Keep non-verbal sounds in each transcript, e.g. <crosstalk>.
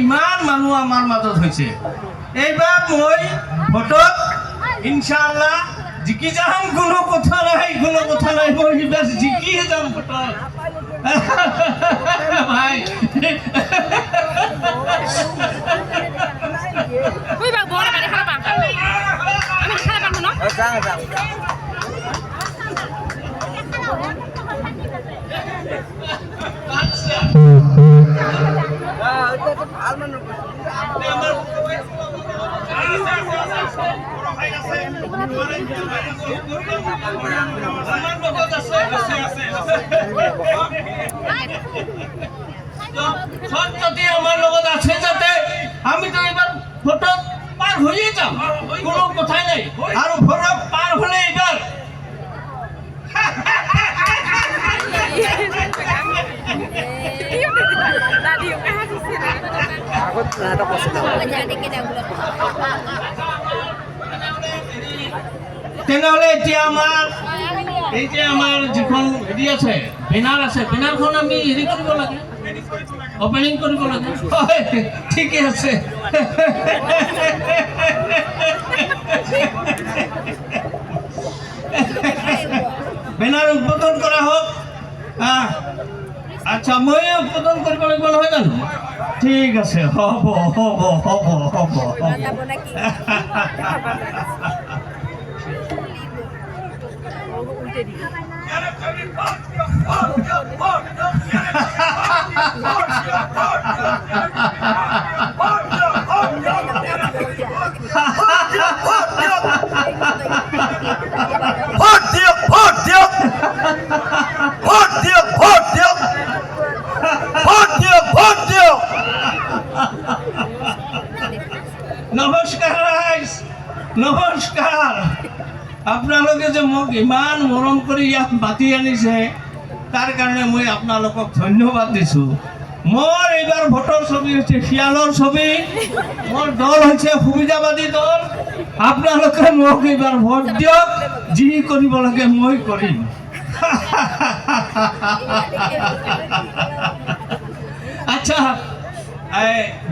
ইমান মানুহ আমাৰ মাজত হৈছে। এইবাৰ মই ভোটত ইনশাআল্লাহ জিকি যাম কোনো কথা নাই কোনো কথা নাই মই এইবাৰ জিকিয়ে যাম ভোটত। ভাই। কইবা আমার লগত আছে যাতে আমি তো এবার ভোটত পার হয়ে যাম। কোনো কথাই নাই। আর ভোটত পার হলে এবার দাদি ওকে হাসিছে তেনেহ'লে এতিয়া আমাৰ এই যে আমাৰ যিখন হেৰি আছে, বেনাৰ আছে, বেনাৰখন আমি হেৰি কৰিব লাগে। অপেনিং কৰিব লাগে। হয়, ঠিকে আছে। বেনাৰ উদ্বোধন কৰা হওক। আচ্ছা মই উদ্বোধন কৰিব লাগিব, নহয় জানো? ঠিক আছে, হ'ব হ'ব হ'ব হ'ব হ'ব। ভোট <laughs> দিয়ক ভোট দিয়ক ভোট দিয়ক ভোট দিয়ক ভোট দিয়ক ভোট দিয়ক নমস্কাৰ ৰাইজ নমস্কাৰ আপোনালোকে যে মোক ইমান মৰম কৰি ইয়াত মাতি আনিছে। তাৰ কাৰণে মই আপোনালোকক ধন্যবাদ দিছোঁ। মোৰ এইবাৰ ভোটৰ ছবি হৈছে শিয়ালৰ ছবি। মোৰ দল হৈছে সুবিধাবাদী দল। আপোনালোকে মোক এইবাৰ ভোট দিয়ক। যি কৰিব লাগে মই কৰিম। আচ্ছা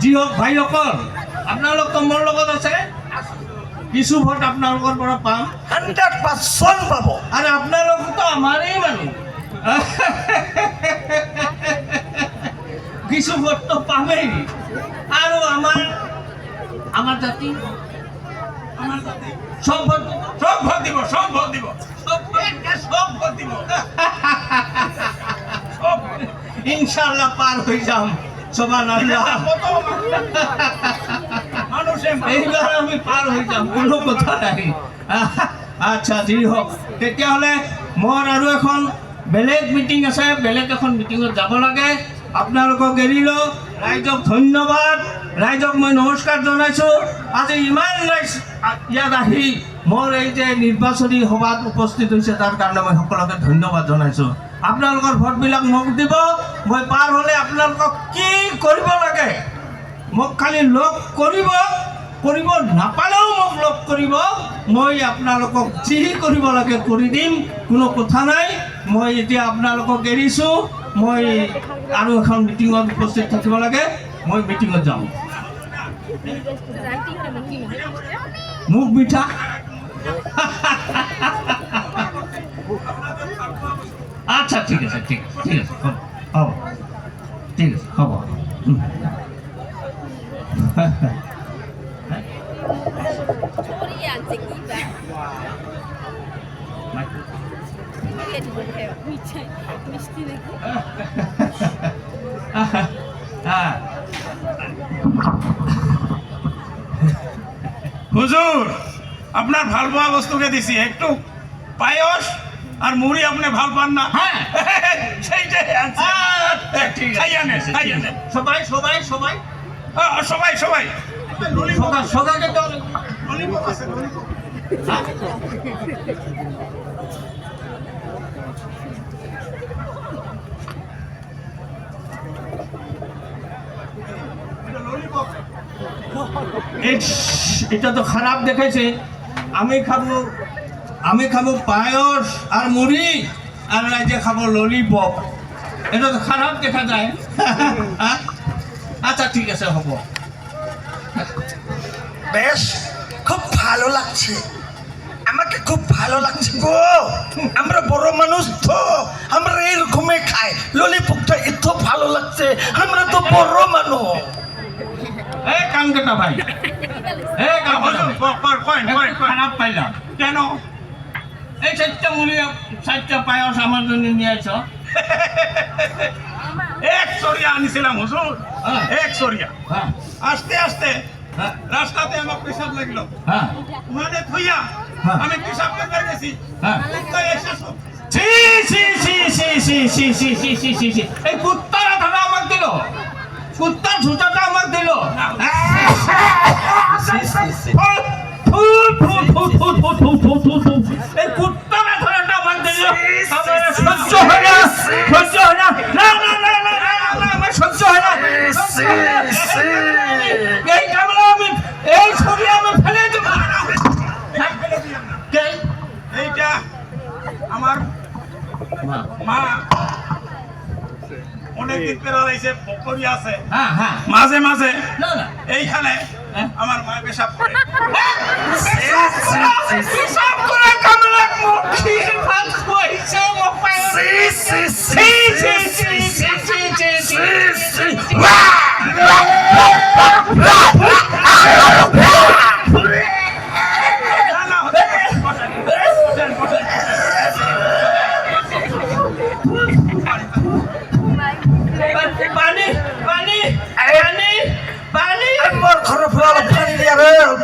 যি হওক ভাইসকল, আপোনালোক মোৰ লগত আছে। কিছু ভোট আপোনালোকৰ পৰা পাম। হাণ্ড্ৰেড পাৰ্চেণ্ট পাব। আৰু আপোনালোকতো আমাৰেই মানুহ। কিছু ভোটটো পামেই। আৰু আমাৰ আমাৰ জাতি আমাৰ জাতি। চব ভোট সব ভোট দিব সব ভোট দিব। সব সব ভোট দিব। সব ইনশাল্লাহ পাৰ হৈ যাম। সবান আল্লাহ। মানুষে আমি পাৰ হৈ কথা নাই। আচ্ছা যি হওক তেতিয়াহ'লে মোৰ আৰু এখন বেলেগ মিটিং আছে, বেলেগ এখন মিটিঙত যাব লাগে। আপোনালোকক এৰিলোঁ ৰাইজক ধন্যবাদ। ৰাইজক মই নমস্কাৰ জনাইছোঁ। আজি ইমান ৰাইজ ইয়াত আহি মোৰ এই যে নিৰ্বাচনী সভাত উপস্থিত হৈছে, তাৰ কাৰণে মই সকলোকে ধন্যবাদ জনাইছোঁ। আপোনালোকৰ ভোটবিলাক মোক দিব। মই পাৰ হ'লে আপোনালোকক কি কৰিব লাগে? মোক খালি লগ কৰিব। কৰিব, নাপালেও মোক লগ কৰিব। মই আপোনালোকক যি কৰিব লাগে, কৰি দিম, কোনো কথা নাই। মই এতিয়া আপোনালোকক এৰিছোঁ। মই আৰু এখন মিটিঙত উপস্থিত থাকিব লাগে। মই মিটিঙত যাওঁ মোক মিঠা। আচ্ছা ঠিক আছে, ঠিক ঠিক আছে, হ'ব ঠিক আছে, হ'ব। উম। মিষ্টি নাকি হ্যাঁ হুজুর আপনার ভালো পাওয়া বস্তুকে দিছি একটু পায়স আর মুড়ি আপনি ভালো পান না। হ্যাঁ। <laughs> সেইটাই ঠিক নেন। আছে। সবাই সবাই সবাই। সবাই সবাই। এটা তো খারাপ দেখাইছে আমি খাব আমি খাব পায়স আর মুড়ি আর রাইজে খাব ললিপপ এটা তো খারাপ দেখা যায়। হ্যাঁ? আচ্ছা ঠিক আছে, হ'ব। বেশ। খুব ভালো লাগছে। আমাকে খুব ভালো লাগছে গো। আমরা বড় মানুষ তো। আমরা এরকমই খাই। ললিপপটা এত ভালো লাগছে। আমরা তো বড় মানুষ। এই কাম কেটা ভাই। এই কাম খারাপ পাইলাম। কেন? এই চারটা মুড়ি চারটা পায়স আমার জন্য নিয়ে আইছ। এক সরিয়া আনিছিলাম হুজুর। হ্যাঁ। এক সরিয়া। হ্যাঁ। আস্তে আস্তে। রাস্তাতে আমার পেশাব লাগল উনাদের থইয়া আমি পেশাব করতে গেছি এই কুত্তার আধারা আমার দিল কুত্তার ঝুঁটাটা আমার দিল ফুল ফুল ফুল ফুল ফুল ফুল ফুল করিয়াছে মাঝে মাঝে এইখানে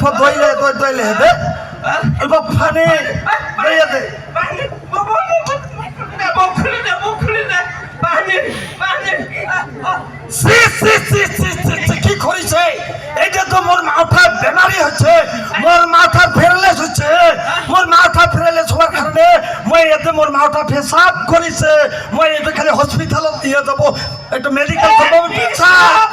দেখো দইলে দই দইলে হেবে অল্প ফানি দইয়াতে কি করেছে এটা তো মোর মাথা বেমারি হচ্ছে মোর মাথা ফেরলেস হচ্ছে মোর মাথা ফেরলেস হওয়ার কারণে মই এতে মোর মাথা পেশাব করেছে মই এতে খালি হসপিটাল দিয়ে দেবো একটা মেডিকেল দেবো পেশাব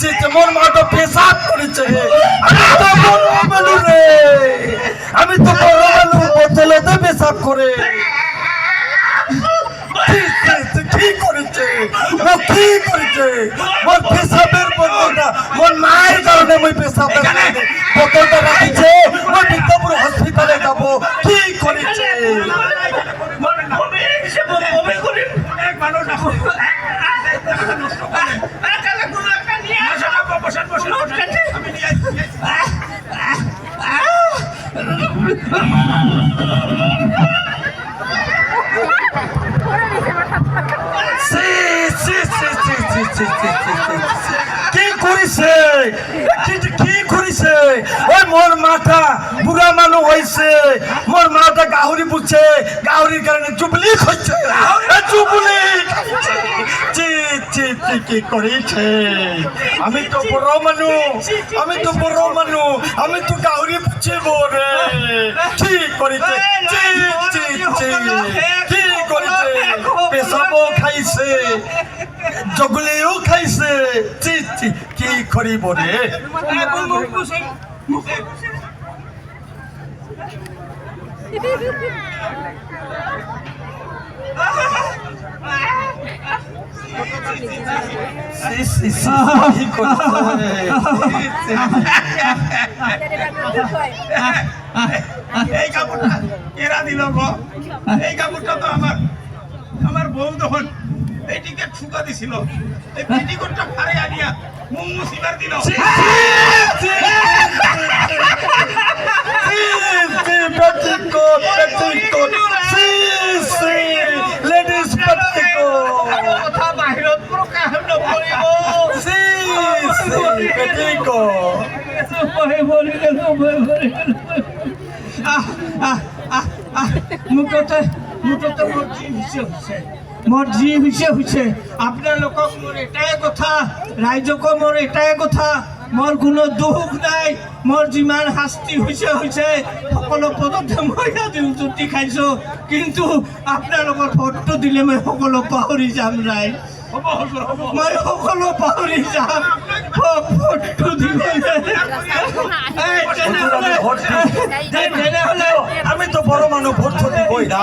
চি, চি, মোর মাথা পেশাব করেছে। আমি তো বড় মানুষ রে। আমি তো বড় মানুষ বোতলেতে পেশাব করে। কি, করেছে ও কি করেছে। মোর পেশাবের বোতলটা মোর মায়ের কারণে মই পেশাবের বোতলটা রাখিছে। মই বিদ্যাপুর হসপিটালে যাব। কি করেছে। এক মানুষ আমি নিয়ে কি করেছে কি করেছে? মোর মাথা বুড়া মানুষ হয়েছে মোর মাথা গাহরি বুঝছে গাহরির কারণে চুবলি হচ্ছে করিছে? আমি তো বড় মানুষ আমি তো বড় মানুষ আমি তো গাহরি বুঝছে রে কি করিছে? চি চি চি, কি করিছে? পেশাবও খাইছে জগলেও খাইছে। কি করিব রে? সি সি সি কি করিছে এই কাপড়টা কেরা দিল গো? এই কাপড়টা তো আমার আমার বউ তখন এটিকে ঠুকা দিছিল। এই পেটিকোটটা মুং মুসিবার দিন প্যাট্রিকো প্যাট্রিকো। সি সি লেডিস প্যাট্রিকো। কথা বাহিৰত প্ৰকাশ নকৰিব। সি সি প্যাট্রিকো। মুখতে মুখতে মোৰ কি হৈছে? মোৰ যি হৈছে হৈছে আপোনালোকক মোৰ এটাই কথা ৰাইজকো মোৰ এটাই কথা মোৰ কোনো দুখ নাই মোৰ যিমান শাস্তি হৈছে হৈছে সকলো পদতে মই আজি উজুতি খাইছোঁ। কিন্তু আপোনালোকৰ ভোটটো দিলে মই সকলো পাহৰি যাম হ'ব মই সকলো পাহৰি যাম। ভোটটো দিবলৈ তেনেহ'লে এই তেনেহ'লে আমি তো বড় মানুষ ভোট তো দিবই না।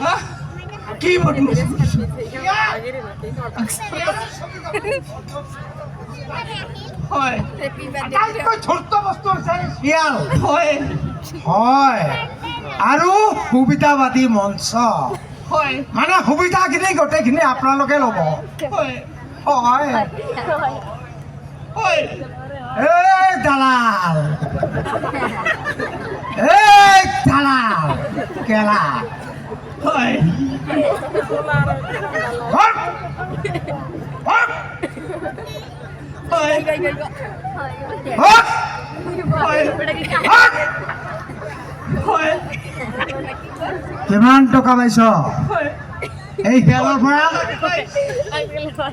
হ্যাঁ? কি হয়। শিয়াল হয়। হয়। আৰু সুবিধাবাদী মঞ্চ। হয়। মানে সুবিধাখিনি গোটেইখিনি আপোনালোকে ল'ব। হয়। হয়। হয়। এই দালাল। এই দালাল। কেলা। হয়। কিমান টকা পাইছ? এই খেলৰ পৰা?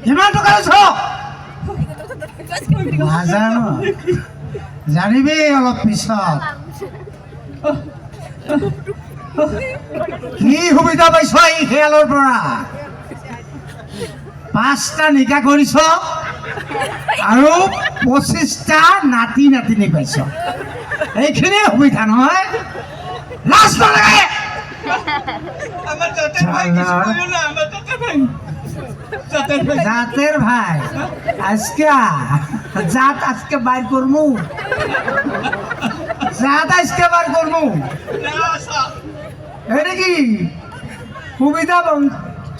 কিমান টকা পাইছ? নাজানো। জানিবি অলপ পিছত। কি সুবিধা পাইছ এই খেলৰ পৰা? পাঁচটা নিকা কৰিছ আৰু পঁচিছটা নাতি নাতিনি পাইছ। এইখিনিয়ে সুবিধা নহয়। লাজ নালাগে। জাতের ভাই আজকে জাত আজকে বাইর করমু জাত আজকে বাইর করমু এটা কি? সুবিধা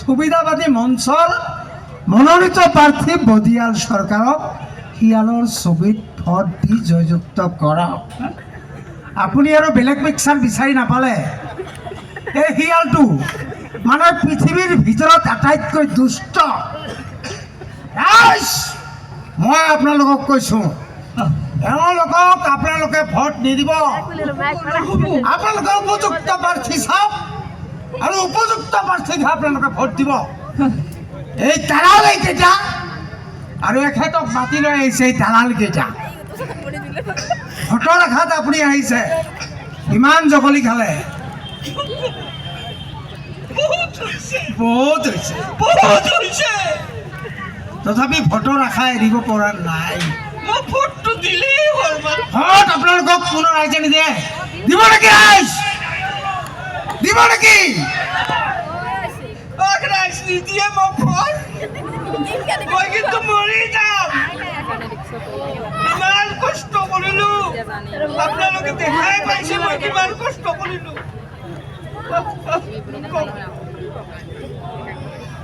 সুবিধাবাদী মঞ্চৰ মনোনীত প্ৰাৰ্থী বদিয়াল চৰকাৰক শিয়ালৰ ছবিত ভোট দি জয়যুক্ত কৰক আপুনি আৰু বেলেগ মিক্সাৰ বিচাৰি নাপালে। এই শিয়ালটো মানে পৃথিৱীৰ ভিতৰত আটাইতকৈ দুষ্ট। মই আপোনালোকক কৈছোঁ এওঁলোকক আপোনালোকে ভোট নিদিব আপোনালোকে উপযুক্ত প্ৰাৰ্থী চাওক আৰু উপযুক্ত প্ৰাৰ্থীক আপোনালোকে ভোট দিব। এই দালাল এইকেইটা আৰু এখেতক মাতি লৈ আহিছে এই দালালকেইটা ভোটৰ আশাত আপুনি আহিছে। ইমান জগলি খালে। বহুত হৈছে। তথাপি ভোটৰ আশা এৰিব পৰা নাই। ভোট আপোনালোকক কোনো ৰাইজে নিদিয়ে দিব নেকি দিব নেকি? মই কিন্তু ইমান কষ্ট দেখাই পাইছে মই কিমান কষ্ট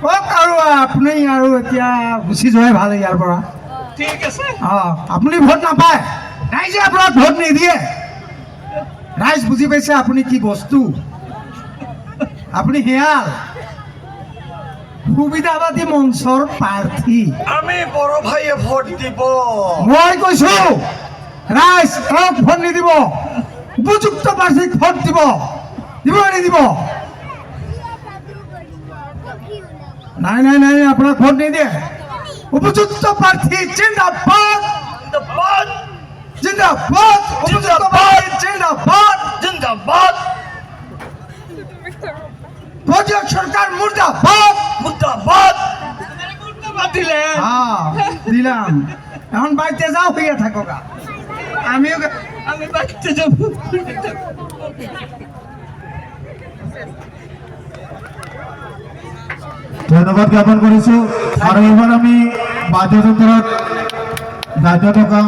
কওক আৰু আপুনি আৰু এতিয়া গুচি যোৱাই ভালো ইয়াৰ পৰা। ঠিক আছে। আপুনি ভোট নাপায়। ৰাইজে আপোনাক ভোট নিদিয়ে। ৰাইজ বুজি পাইছে আপুনি কি বস্তু। আপুনি শিয়াল সুবিধাবাদী মঞ্চৰ প্ৰাৰ্থী। আমি বড় ভাইয়ে ভোট দিব। মই কৈছো ৰাইজ তেওঁক ভোট নিদিব। উপযুক্ত প্ৰাৰ্থীক ভোট দিব। দিব নিদিব? নাই নাই নাই আপোনাক ভোট নিদিয়ে। উপযুক্ত প্ৰাৰ্থী জিন্দাবাদ। জিন্দাবাদ। জিন্দাবাদ। উপযুক্ত প্ৰাৰ্থী জিন্দাবাদ। জিন্দাবাদ। বদিয়া সরকার মুর্দাবাদ। মুর্দাবাদ। দিলে হ্যাঁ দিলাম। এখন বাড়িতে যাও হইয়া থাকো গা। আমিও আমি বাড়িতে যাব। ধন্যবাদ জ্ঞাপন কৰিছোঁ আৰু এইবাৰ আমি বাদ্যযন্ত্ৰত গাদ্য থকা